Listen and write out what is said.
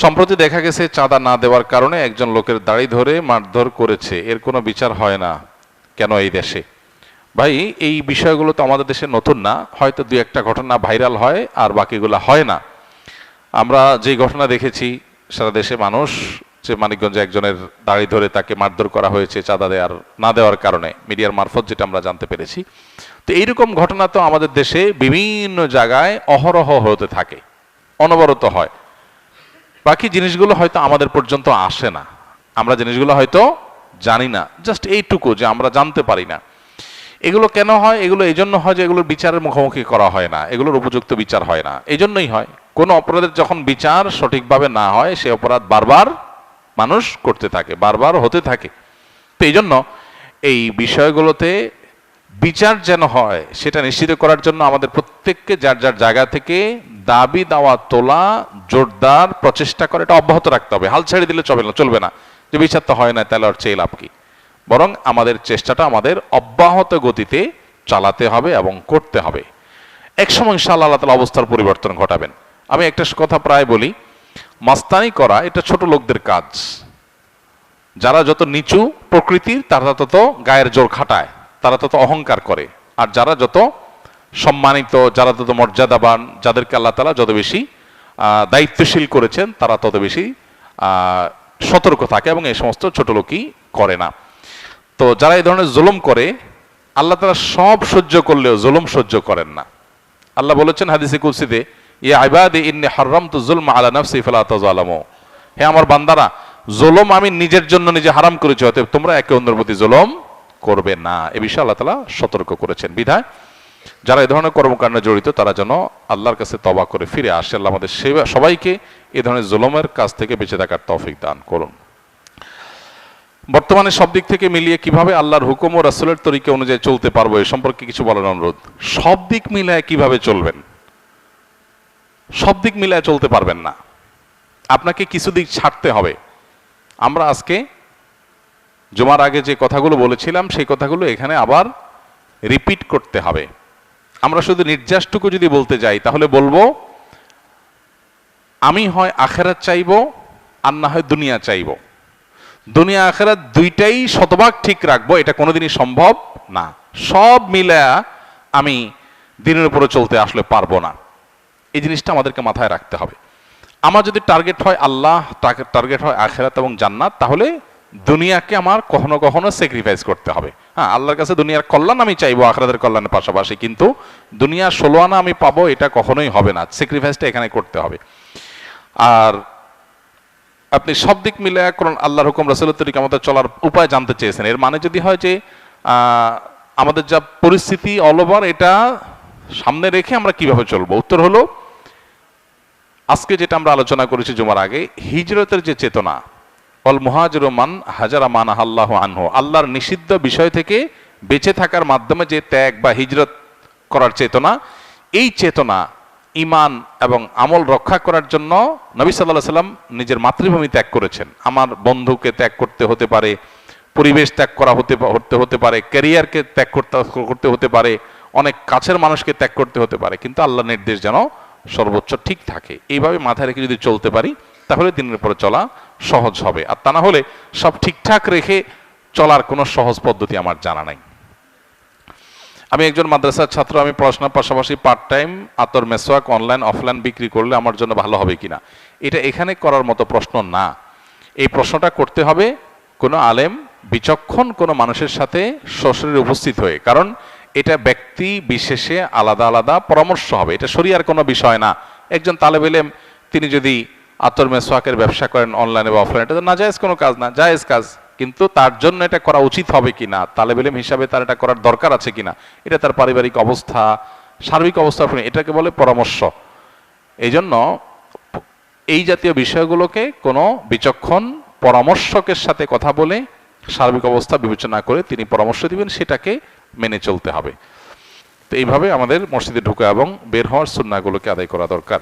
সম্প্রতি দেখা গেছে চাঁদা না দেওয়ার কারণে একজন লোকের দাড়ি ধরে মারধর করেছে। এর কোনো বিচার হয় না। কেন এই দেশে? ভাই, এই বিষয়গুলো তো আমাদের দেশে নতুন না। হয়তো দু একটা ঘটনা ভাইরাল হয় আর বাকিগুলো হয় না। আমরা যে ঘটনা দেখেছি, সারা দেশে মানুষ যে মানিকগঞ্জে একজনের দাড়ি ধরে তাকে মারধর করা হয়েছে চাঁদা দেওয়ার, না দেওয়ার কারণে, মিডিয়ার মারফত যেটা আমরা জানতে পেরেছি। তো এইরকম ঘটনা তো আমাদের দেশে বিভিন্ন জায়গায় অহরহ হতে থাকে, অনবরত হয়। বাকি জিনিসগুলো হয়তো আমাদের পর্যন্ত আসে না। আমরা জিনিসগুলো হয়তো জানি না। জাস্ট এইটুকু যে আমরা জানতে পারি না। এগুলো কেন হয়? এগুলো এই জন্য হয় যে এগুলোর বিচারের মুখোমুখি করা হয় না। এগুলোর উপযুক্ত বিচার হয় না। এই জন্যই হয়। কোনো অপরাধের যখন বিচার সঠিকভাবে না হয়, সে অপরাধ বারবার মানুষ করতে থাকে, বারবার হতে থাকে। তো এই জন্য এই বিষয়গুলোতে বিচার যেন হয়, সেটা নিশ্চিত করার জন্য আমাদের প্রত্যেককে যার যার জায়গা থেকে দাবি দাওয়া তোলা, জোরদার, প্রচেষ্টা করে, এটা অব্যাহত রাখতে হবে। হাল ছেড়ে দিলে চলবে না চলবে না। যে বিচার তো হয় না, তাহলে আর চেয়ে লাভ কি? বরং আমাদের চেষ্টাটা আমাদের অব্যাহত গতিতে চালাতে হবে এবং করতে হবে। একসময় ইনশাআল্লাহ আল্লাহ তালা অবস্থার পরিবর্তন ঘটাবেন। আমি একটা কথা প্রায় বলি, মাস্তানি করা এটা ছোট লোকদের কাজ। যারা যত নিচু প্রকৃতির, তারা তত গায়ের জোর খাটায়, তারা তত অহংকার করে। আর যারা যত সম্মানিত যারা তত মর্যাদাবান, যাদেরকে আল্লাহ তালা যত বেশি দায়িত্বশীল করেছেন, তারা তত বেশি সতর্ক থাকে এবং এই সমস্ত ছোট লোকই করে না। তো যারা এই ধরনের জুলুম করে, আল্লাহ তারা সব সহ্য করলেও জুলুম সহ্য করেন না। আল্লাহ বলেছেন হাদিসে কুলসিতে ইয়া আইবাদি ইন্নি হারামতু যুলমা আলা নাফসি ফালা তাযালামু। হে আমার বান্দারা, জুলুম আমি নিজের জন্য নিজে হারাম করেছি, অতএব তোমরা একে অন্যের প্রতি জুলুম করবে না। এ বিষয়ে আল্লাহ তালা সতর্ক করেছেন। বিধায় যারা এই ধরনের কর্মকাণ্ডে জড়িত, তারা যেন আল্লাহর কাছে তবা করে ফিরে আসে। আল্লাহ আমাদের সেবা, সবাইকে এ ধরনের জুলুমের কাছ থেকে বেঁচে থাকার তৌফিক দান করুন। বর্তমানে সব দিক থেকে মিলিয়ে কীভাবে আল্লাহর হুকুম ও রাসূলের তরিকা অনুযায়ী চলতে পারব এ সম্পর্কে কিছু বলার অনুরোধ। সব দিক মিলায় কীভাবে চলবেন? সব দিক মিলায় চলতে পারবেন না। আপনাকে কিছু দিক ছাড়তে হবে। আমরা আজকে জমার আগে যে কথাগুলো বলেছিলাম, সেই কথাগুলো এখানে আবার রিপিট করতে হবে। আমরা শুধু নির্যাসটুকু যদি বলতে যাই, তাহলে বলব, আমি হয় আখেরাত চাইব, আর না হয় দুনিয়া চাইব। দুনিয়া, আখেরাত দুইটাই শতভাগ ঠিক রাখব, এটা কোনোদিনই সম্ভব না। সব মিলে আমি দিনের উপরে চলতে আসলে পারব না। এই জিনিসটা আমাদেরকে মাথায় রাখতে হবে। আমার যদি টার্গেট হয় আল্লাহ টার্গেট হয় আখেরাত এবং জান্নাত, তাহলে দুনিয়াকে আমার কখনো কখনো স্যাক্রিফাইস করতে হবে। হ্যাঁ আল্লাহর কাছে দুনিয়ার কল্যাণ আমি চাইব, আখরাতের কল্যাণের পাশাপাশি, কিন্তু দুনিয়ার ষোলো আনা আমি পাবো, এটা কখনোই হবে না। স্যাক্রিফাইসটা এখানে করতে হবে। আর আপনি সব দিক মিলে কোরআন, আল্লাহর হুকুম, রাসূলের তরিকা আমাদের চলার উপায় জানতে চেয়েছেন। এর মানে যদি হয় যে আমাদের যা পরিস্থিতি অল ওভার এটা সামনে রেখে আমরা কীভাবে চলবো? উত্তর হলো, আজকে যেটা আমরা আলোচনা করেছি জুমার আগে, হিজরতের যে চেতনা অল মুহাজির মান হাজারা মান আল্লাহ আনহু। আল্লাহর নিষিদ্ধ বিষয় থেকে বেঁচে থাকার মাধ্যমে যে ত্যাগ বা হিজরত করার চেতনা, এই চেতনা ইমান এবং আমল রক্ষা করার জন্য নবী সাল্লাহ সাল্লাম নিজের মাতৃভূমি ত্যাগ করেছেন। আমার বন্ধুকে ত্যাগ করতে হতে পারে, পরিবেশ ত্যাগ করা হতে হতে হতে পারে, ক্যারিয়ারকে ত্যাগ করতে করতে হতে পারে, অনেক কাছের মানুষকে ত্যাগ করতে হতে পারে, কিন্তু আল্লাহ নির্দেশ যেন সর্বোচ্চ ঠিক থাকে। এইভাবে মাথায় রেখে যদি চলতে পারি, তাহলে দিনের পরে চলা সহজ হবে। আর তা না হলে সব ঠিকঠাক রেখে চলার কোনো সহজ পদ্ধতি আমার জানা নাই। আমি একজন মাদ্রাসার ছাত্র, আমি পড়াশোনার পাশাপাশি পার্ট টাইম আতর মেসোয়াক অনলাইন অফলাইন বিক্রি করলে আমার জন্য ভালো হবে কিনা? এটা এখানে করার মতো প্রশ্ন না। এই প্রশ্নটা করতে হবে কোনো আলেম, বিচক্ষণ কোনো মানুষের সাথে সশরীরে উপস্থিত হয়ে। কারণ এটা ব্যক্তি বিশেষে আলাদা আলাদা পরামর্শ হবে। এটা শরিয়ার কোনো বিষয় না। একজন তালেবেলেম তিনি যদি আতর মেসোয়াকের ব্যবসা করেন অনলাইনে বা অফলাইনে এটা তো না জায়েজ কোনো কাজ না, জায়েজ কাজ। কিন্তু তার জন্য এটা করা উচিত হবে কিনা তালেব এলেম হিসাবে তার এটা করার দরকার আছে কিনা এটা তার পারিবারিক অবস্থা, সার্বিক অবস্থা এটাকে বলে পরামর্শ। এই জন্য এই জাতীয় বিষয়গুলোকে কোনো বিচক্ষণ পরামর্শকের সাথে কথা বলে সার্বিক অবস্থা বিবেচনা করে তিনি পরামর্শ দিবেন, সেটাকে মেনে চলতে হবে। তো এইভাবে আমাদের মসজিদে ঢুকা এবং বের হওয়ার সুন্নাগুলোকে আদায় করা দরকার।